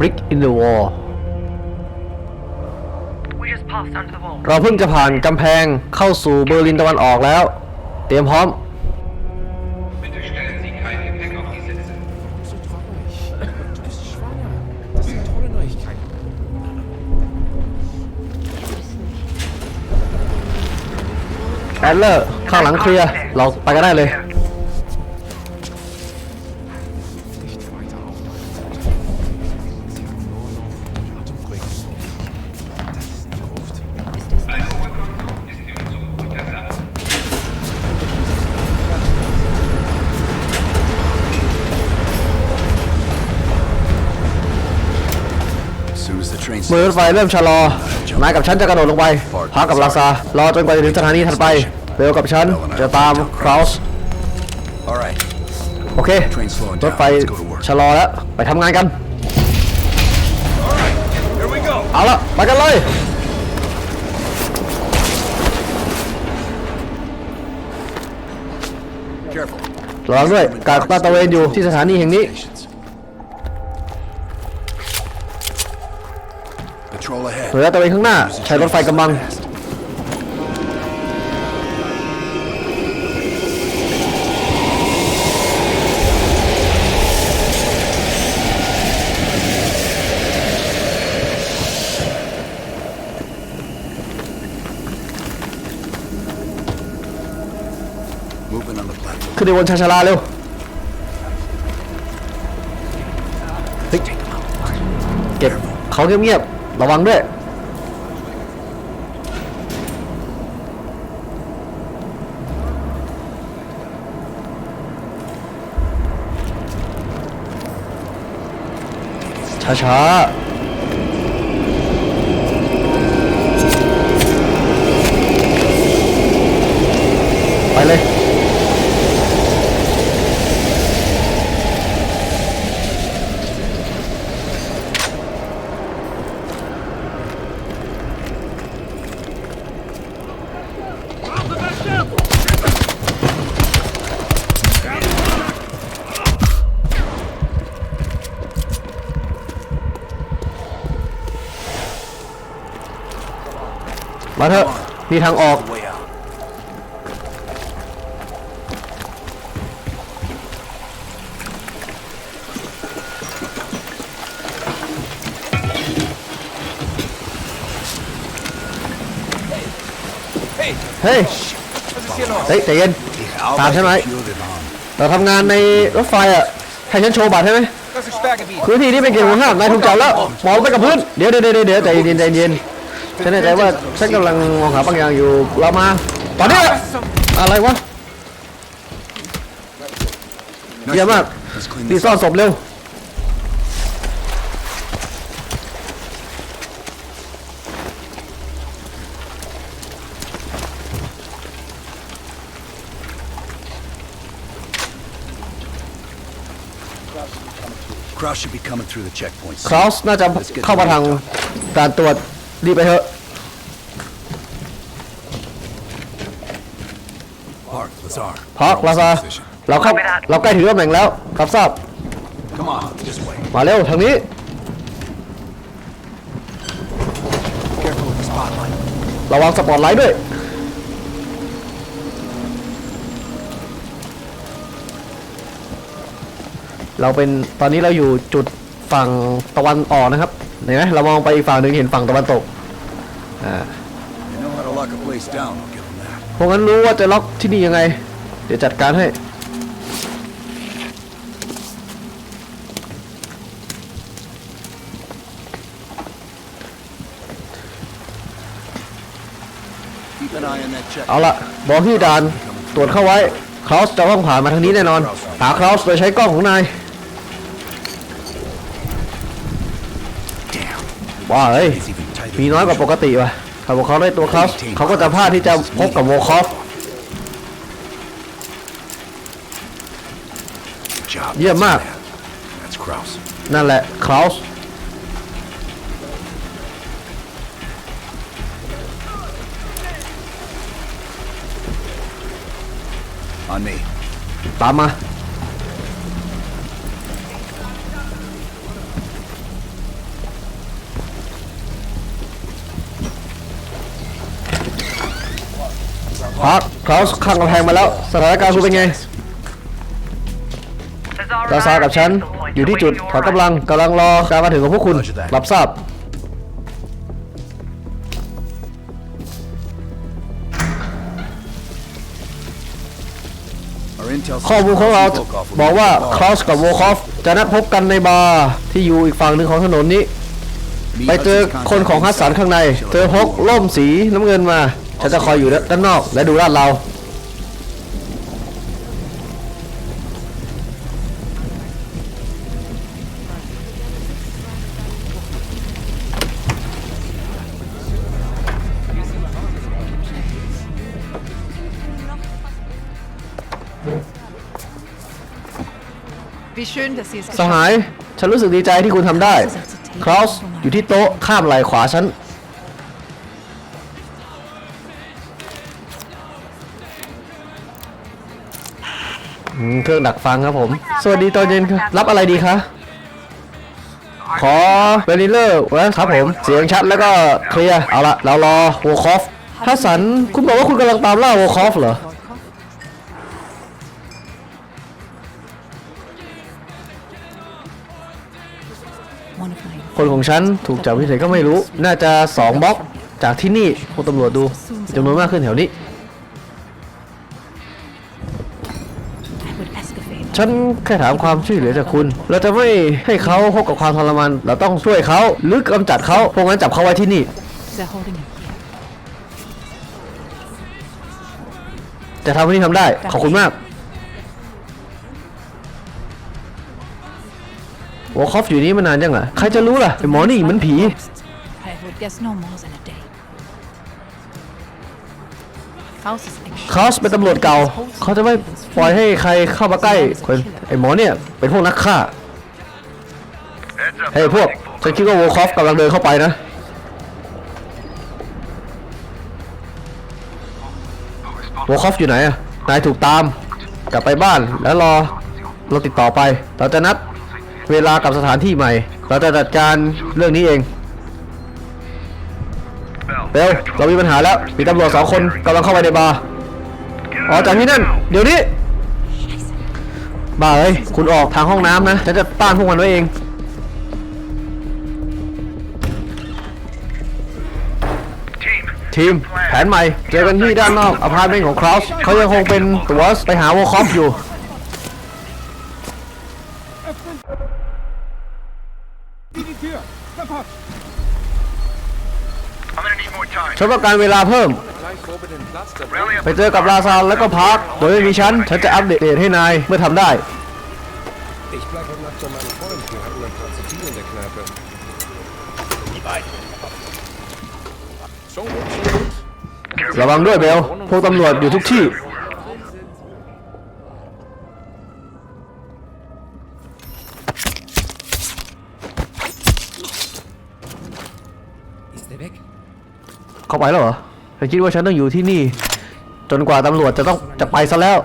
brick in the wall We just passed under the wall. เราเพิ่งจะผ่านกำแพงเข้าสู่เบอร์ลินตะวันออกแล้ว เตรียมพร้อม Bitte stellen Sie kein Gepäck auf die Sitze. So traurig. Du bist schwanger. Das sind tolle Neuigkeiten. แอดเลอร์ ข้างหลังเคลียร์ เราไปกันได้เลย มื่อรถไฟเริ่มชะลอนายกับฉันจะกระโดดลงไปพักกับลาซารอจนกว่าจะถึงสถานีถัดไปเบลกับฉันจะตามคราวส์ All right. โอเครถไฟชะลอแล้วไปทำงานกัน Here we go. เอาละไปกันเลย Careful. ระวังด้วยการลาดตระเวนอยู่ที่สถานีแห่งนี้ Stations. Patrol ahead. หน่วยลาดตระเวนข้างหน้า ใช้รถไฟกำบัง Fast. 'Moving on the platform. ขึ้นไปบนชาชาลาเร็วเฮ้ยเก็บเขาเงียบๆ ระวังด้วย ช้าๆ มาเถอะ มีทางออก เฮ้ยเฮ้ยใจเย็น How Tạm thế này. Fueled it on. เราทำงานในรถไฟอะให้ฉันโชว์บัตรใช่ไหมพื้นที่ที่เป็นเขตห่วงห้ามนายถูกจับแล้วหมอบไปกับพื้น เดี๋ยวเดี๋ยวเดี๋ยวเดี๋ยวใจเย็นใจเย็น ฉันแน่ใจว่าฉันกำลังมองหาบางอย่างอยู่เรามาตอนนี้อะอะไรวะ Nice เยี่ยมมาก work. Let's clean รี this ซ่อน up. ศพเร็ว Cross should be coming through the checkpoints. คราวส์น่าจะเข้ามาทางด่านตรวจรีบไปเถอะ Park, Lazar. พักลาซาเราเข้าเราใกล้ถึงตำแหน่งแล้วรับทราบ Come on, this way. มาเร็วทางนี้ Careful with the spotlight. ระวังสปอตไลท์ด้วยเราเป็นตอนนี้เราอยู่จุดฝั่งตะวันออกนะครับเห็นไหมเรามองไปอีกฝั่งหนึ่งเห็นฝั่งตะวันตก They know how to lock a place down, I'll give them that. พวกนั้นรู้ว่าจะล็อกที่นี่ยังไง เดี๋ยวจัดการให้ Keep an eye on that check. เอาละบอกที่ด่านตรวจเข้าไว้คราวส์จะต้องผ่านมาทางนี้แน่นอนหาคราวส์โดยใช้กล้องของนาย Damn. ว้าเฮ้ย It's even tighter มี than น้อยกว่าป usual. กติว่ะ ถ้าพวกเขาได้ตัวคราวส์เขาก็จะพลาดที่จะพบกับโวคอฟ Good job. เยี่ยมมาก That's Kraus. นั่นแหละคราวส์ On me. ตามมา พักคลาสข้างกำแพงมาแล้ว สถานการณ์คุณเป็นไงลาซากับฉัน อยู่ที่จุดถอนกำลังกำลังรอการมาถึงของพวกคุณ รับทราบ ข้อมูลของเราบอกว่าคลาสกับโวคอฟจะนัดพบกันในบาร์ที่อยู่อีกฝั่งหนึ่งของถนนนี้ ไปเจอคนของฮัสสันข้างในเจอพกร่มสีน้ำเงินมา ฉันจะคอยอยู่ด้านนอกและดูลาดเรา Wie schön, dass Sie es สหาย ฉันรู้สึกดีใจที่คุณทำได้คลาสอยู่ที่โต๊ะข้ามไหล่ขวาฉัน อืมเครื่องดักฟังครับผม สวัสดีตอนเย็นครับรับอะไรดีคะขอเบนิเลอร์ครับผม เสียงชัดแล้วก็เคลียร์เอาละเรารอโวคอฟฮัสสันคุณบอกว่าคุณกำลังตามล่าโวคอฟเหรอ One of my คนของฉันถูกจับที่ไหนก็ไม่รู้ น่าจะสองบล็อกจากที่นี่พวกตำรวจดูจำนวนมากขึ้นแถวนี้ ฉันแค่ถามความช่วยเหลือจากคุณ เราจะไม่ให้เขาพบกับความทรมาน เราต้องช่วยเขาหรือกำจัดเขาพวกนั้นจับเขาไว้ที่นี่ They're holding him จะทำให้ที่ทำได้ ขอบคุณมากวอลคอฟอยู่นี่มานานยังล่ะ ใครจะรู้ล่ะไอหมอนี่มันผี I would guess no more than a day. Klaus is anxious. คาสเป็นตำรวจเก่า เขาจะไม่ปล่อยให้ใครเข้ามาใกล้คนไอหมอเนี่ย เป็นพวกนักฆ่าเฮ้ยพวกฉันคิดว่าโวลคอฟกำลังเดินเข้าไปนะโวลคอฟอยู่ไหนอะนายถูกตาม กลับไปบ้านแล้วรอเราติดต่อไป เราจะนัดเวลากับสถานที่ใหม่ เราจะจัดการเรื่องนี้เอง เบลเรามีปัญหาแล้ว มีตำรวจสองคนกำลังเข้าไปในบาร์ออกจากที่นั่น เดี๋ยวนี้บ้าเอ้ยคุณออกทางห้องน้ำนะฉันจะต้านพวกมันไว้เอง ทีม แผนใหม่ เจอกันที่ด้านนอกอพาร์ตเมนต์ของคลาสเขายังคงเป็นตัวไปหาวอลคอฟอยู่ ฉันต้อการเวลาเพิ่ม ไปเจอกับลาซานแล้วก็พัก โดยไม่มีฉัน ฉันจะอัปเดตให้นายเมื่อทำได้ ระวังด้วยเบล พวกตำรวจอยู่ทุกที่ เข้าไปแล้วเหรอฉันคิดว่าฉันต้องอยู่ที่นี่ จนกว่าตำรวจจะต้องจะไปซะแล้ว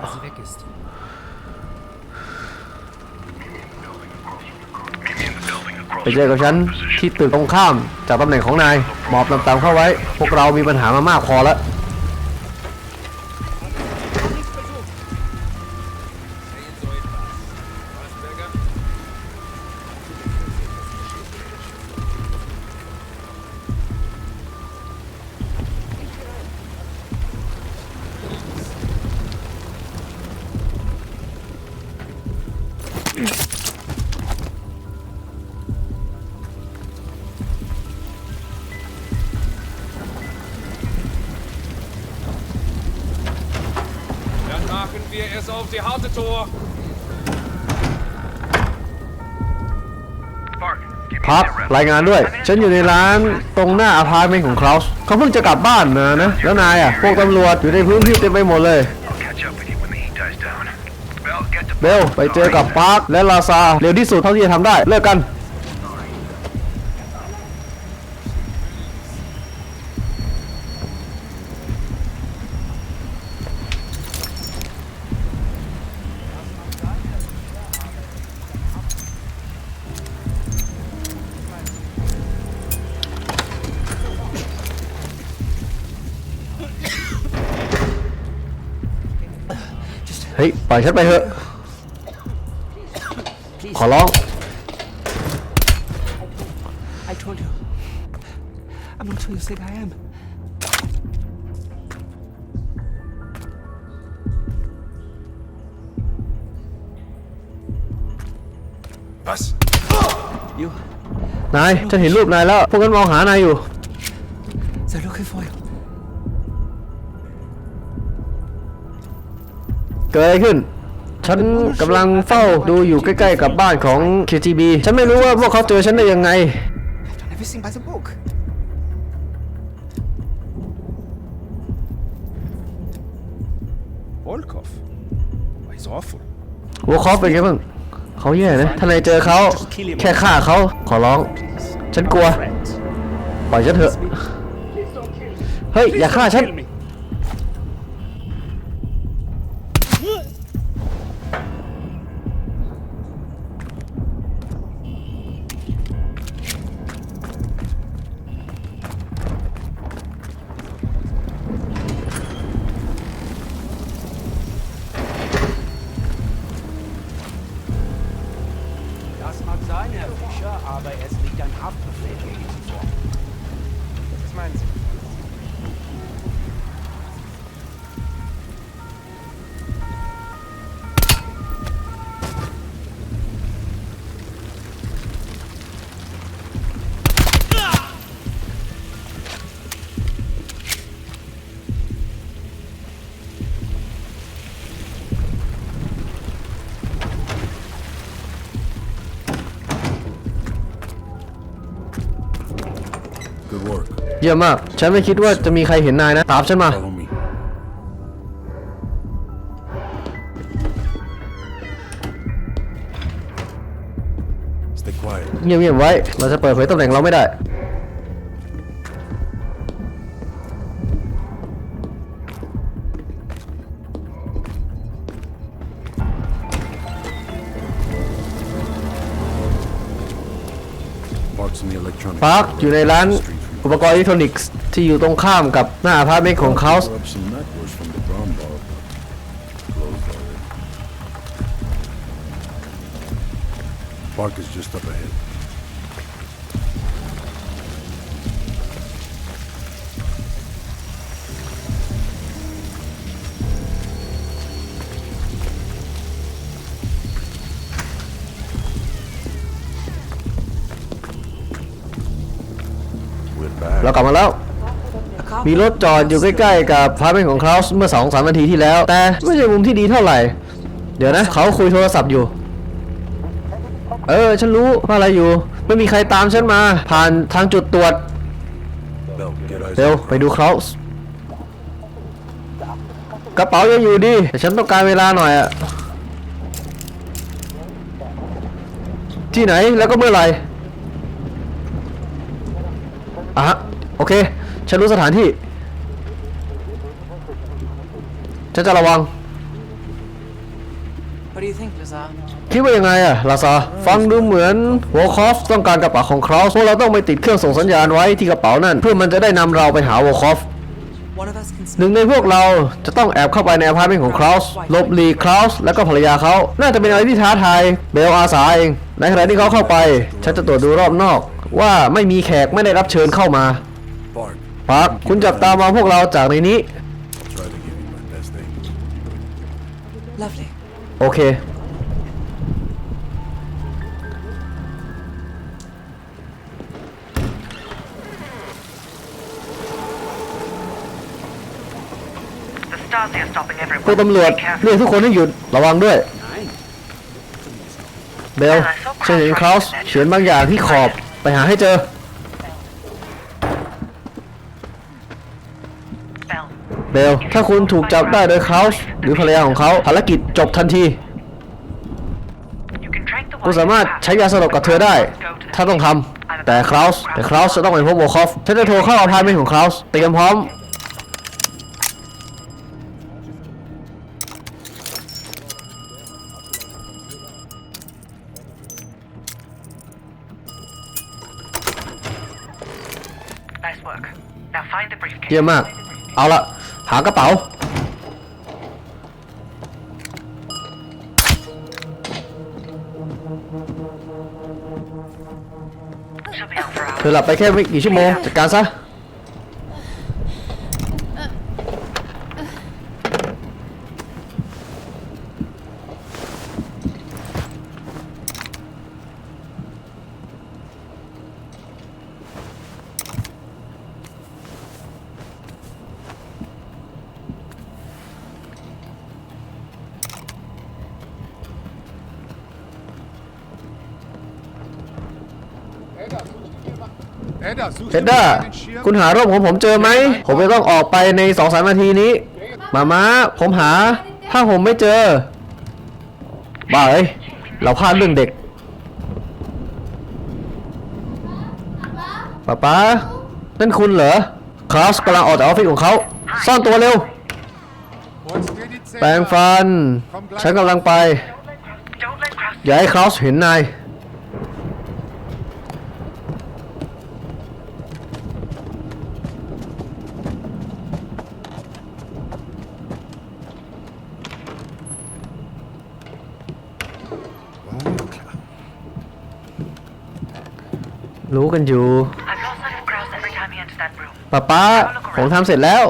ไปเจอกับฉันที่ตึกตรงข้ามจากตำแหน่งของนายหมอบตามๆเข้าไว้ พวกเรามีปัญหามามากพอแล้ว Dann machen wir es auf die harte Tor. Park. Give me พัก a rep. รายงานด้วย ฉันอยู่ในร้านตรงหน้าอพาร์ตเมนต์ของคลาสเขาเพิ่งจะกลับบ้านนะนะ แล้วนายอะ พวกตำรวจอยู่ในพื้นที่เต็มไปหมดเลย เร็วไปเจอกับปาร์คและลาซาเร็วที่สุดเท่าที่จะทำได้เลิกกันเฮ้ยปล่อยฉันไปเถอะ ขอร้อง I told you. I'm not who you think I am. Bus. You. นายฉันเห็นรูปนายแล้ว พวกนั้นมองหานายอยู่ They're looking for you. เกิดอะไรขึ้น ฉันกำลังเฝ้าดูอยู่ใกล้ๆกับบ้านของ KTB ฉันไม่รู้ว่าพวกเขาเจอฉันได้ยังไง I've done everything by the book. Volkov. He's awful. วอลคอฟเป็นไงบ้างเขาแย่นะถ้านายเจอเขาแค่ฆ่าเขาขอร้อง ฉันกลัว ปล่อยฉันเถอะ เฮ้ย อย่าฆ่าฉัน ยี่ยมมาก ฉันไม่คิดว่าจะมีใครเห็นนายนะ ตามฉันมา Follow me. Stay quiet. เงียบๆไว้ เราจะเปิดเผยตำแหน่งเราไม่ได้ Parks in the electronic. ปาร์คอยู่ในร้าน อุปกรณ์อิเล็กทรอนิกส์ที่อยู่ตรงข้ามกับหน้าอพาร์ตเมนต์ของเขา Cover up some networks from the brown bar. Closed already. Park is just up ahead. เรากลับมาแล้ว มีรถจอดอยู่ใกล้ๆกับพาร์ทเมนต์ของเขาเมื่อสองสามนาทีที่แล้ว แต่ไม่ใช่มุมที่ดีเท่าไหร่ เดี๋ยวนะ เขาคุยโทรศัพท์อยู่ เออ ฉันรู้ว่าอะไรอยู่ ไม่มีใครตามฉันมา ผ่านทางจุดตรวจ Bell, get eyes เร็ว on ไปดูเขากระเป๋ายังอยู่ดีแต่ฉันต้องการเวลาหน่อยอะที่ไหนแล้วก็เมื่อไหร่อะฮะ โอเค ฉันรู้สถานที่ ฉันจะระวัง What do you think, Lazar? คิดว่ายังไงอะลาซาฟังดูเหมือนหัวคอฟต้องการกระเป๋าของคราวพวกเราต้องไปติดเครื่องส่งสัญญาณไว้ที่กระเป๋านั่น เพื่อมันจะได้นำเราไปหาหัวคอฟ One of us can หนึ่งในพวกเราจะต้องแอบเข้าไปในอพาร์ตเมนต์ของคลาสหลบหลีกคลาสแล้วก็ภรรยาเขา น่าจะเป็นอะไรที่ท้าทายเบลอาสาเอง ในขณะที่เขาเข้าไป ฉันจะตรวจดูรอบนอก ว่าไม่มีแขกไม่ได้รับเชิญเข้ามา Park. ปาร์คคุณจับตามองพวกเราจากในนี้ Try to give you my best aim. Lovely. โอเค The Stasi are stopping พวก everyone. ตำรวจ Be careful. เรียกทุกคนให้หยุดระวังด้วย เบลฉันเห็นคลาสเขียนบางอย่างที่ขอบไปหาให้เจอ เบล ถ้าคุณถูกจับได้โดยคลาสหรือภรรยาของเขาภารกิจจบทันที You can track the คุณสามารถใช้ยาสลบกับเธอได้ ถ้าต้องทำแต่คลาสแต่คลาสจะต้องไปพบโวคอฟฉันจะโทรเข้าอพาร์ตเมนต์ของคลาสเตรียมพร้อม Nice work. Now find the briefcase. เยี่ยมมาก เอาละ หากระเป๋า เธอหลับไปแค่ไม่กี่ชั่วโมงจัดการซะ คุณหาร่มของผมเจอไหม ผมจะต้องออกไปในสองสามนาทีนี้ มาม้าผมหา ถ้าผมไม่เจอ บ้าเอ้ย เราพลาดเรื่องเด็กป๊าป๊านั่นคุณเหรอคลาสกำลังออกจากออฟฟิศของเขา ซ่อนตัวเร็ว แปรงฟัน ฉันกำลังไป อย่าให้คลาสเห็นนาย รู้กันอยู่ป๊าป้าผมทำเสร็จแล้ว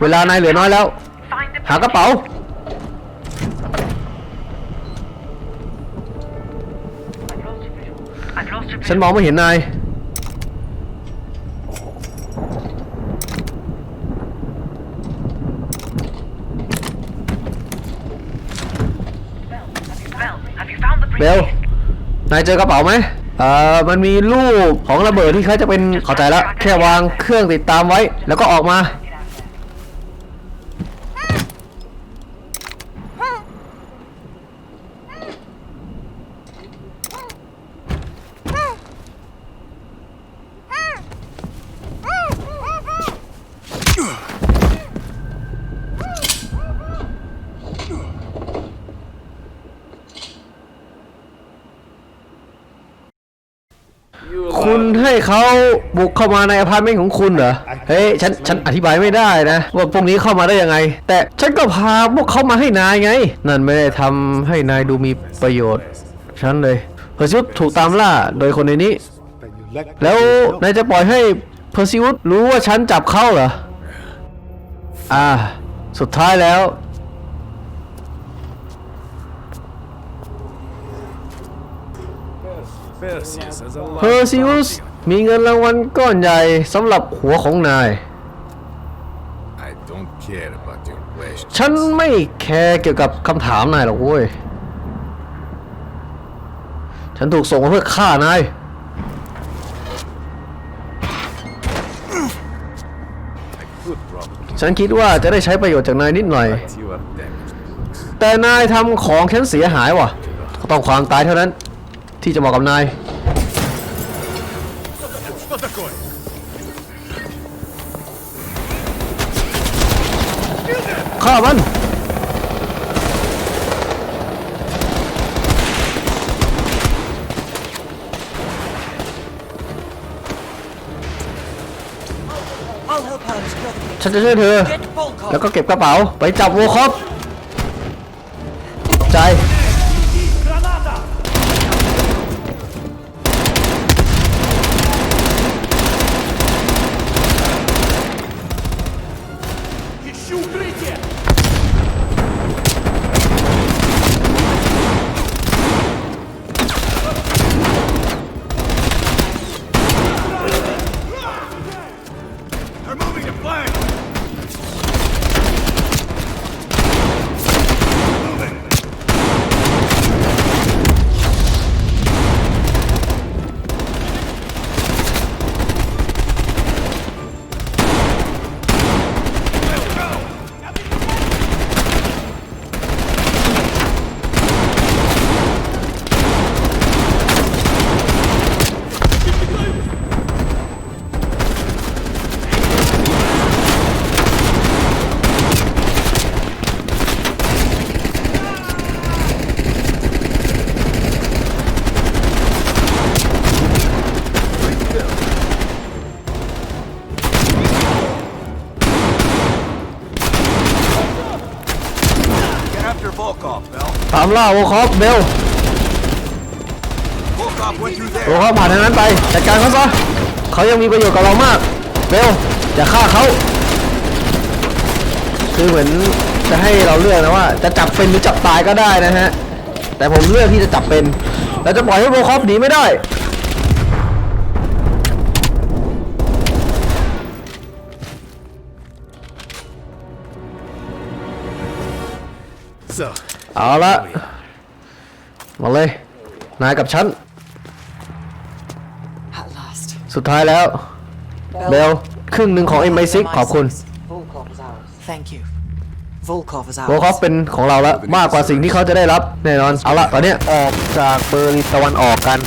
เวลานายเหลือน้อยแล้ว หากระเป๋า ฉันมองไม่เห็นนาย Bell, have you found the เบลนายเจอกระเป๋าไหมเอ่อมันมีรูปของระเบิดที่เขาจะเป็นเข้าใจแล้วแค่วางเครื่องติดตามไว้ แล้วก็ออกมา คุณให้เขา บุกเข้ามาในอพาร์ตเมนต์ของคุณเหรอ เฮ้ยฉันฉันอธิบายไม่ได้นะ ว่าพวกนี้เข้ามาได้ยังไง แต่ฉันก็พาพวกเขามาให้นายไง นั่นไม่ได้ทำให้นายดูมีประโยชน์ ฉันเลยเพอร์ซิวถูกตามล่าโดยคนในนี้ แล้วนายจะปล่อยให้เพอร์ซิวรู้ว่าฉันจับเขาเหรอ อ่า สุดท้ายแล้ว Perseus has a เพอร์ซิวส มีเงินรางวัลก้อนใหญ่สำหรับหัวของนาย I don't care about your question. ฉันไม่แคร์เกี่ยวกับคำถามนายหรอกเว้ย ฉันถูกส่งมาเพื่อฆ่านาย I could probably ฉันคิดว่าจะได้ใช้ประโยชน์จากนายนิดหน่อย but you are damaged. แต่นายทำของฉันเสียหายว่ะก็ต้องความตายเท่านั้น ที่จะเหมาะกับนาย Что такое? ฆ่ามัน ฉันจะช่วยเธอ แล้วก็เก็บกระเป๋า ไปจับโวคอปใจ ล่าโวคอฟเบลโวคอฟผ่านทางนั้นไปจัดการเขาซะเขายังมีประโยชน์กับเรามากเบลอย่าฆ่าเขาคือเหมือนจะให้เราเลือกนะว่า จะจับเป็นหรือจับตายก็ได้นะฮะแต่ผมเลือกที่จะจับเป็นเราจะปล่อยให้โวคอฟหนีไม่ได้ So, เอาละมาเลย นายกับฉัน At last. สุดท้ายแล้ว เบล ครึ่งหนึ่งของ M6 ขอบคุณ Volkov is ours. Thank you. Volkov is โวคอฟ ours. เป็นของเราแล้ว มากกว่าสิ่งที่เขาจะได้รับ แน่นอน เอาละตอนเนี้ยออกจากเบอร์ลินตะวันออกกัน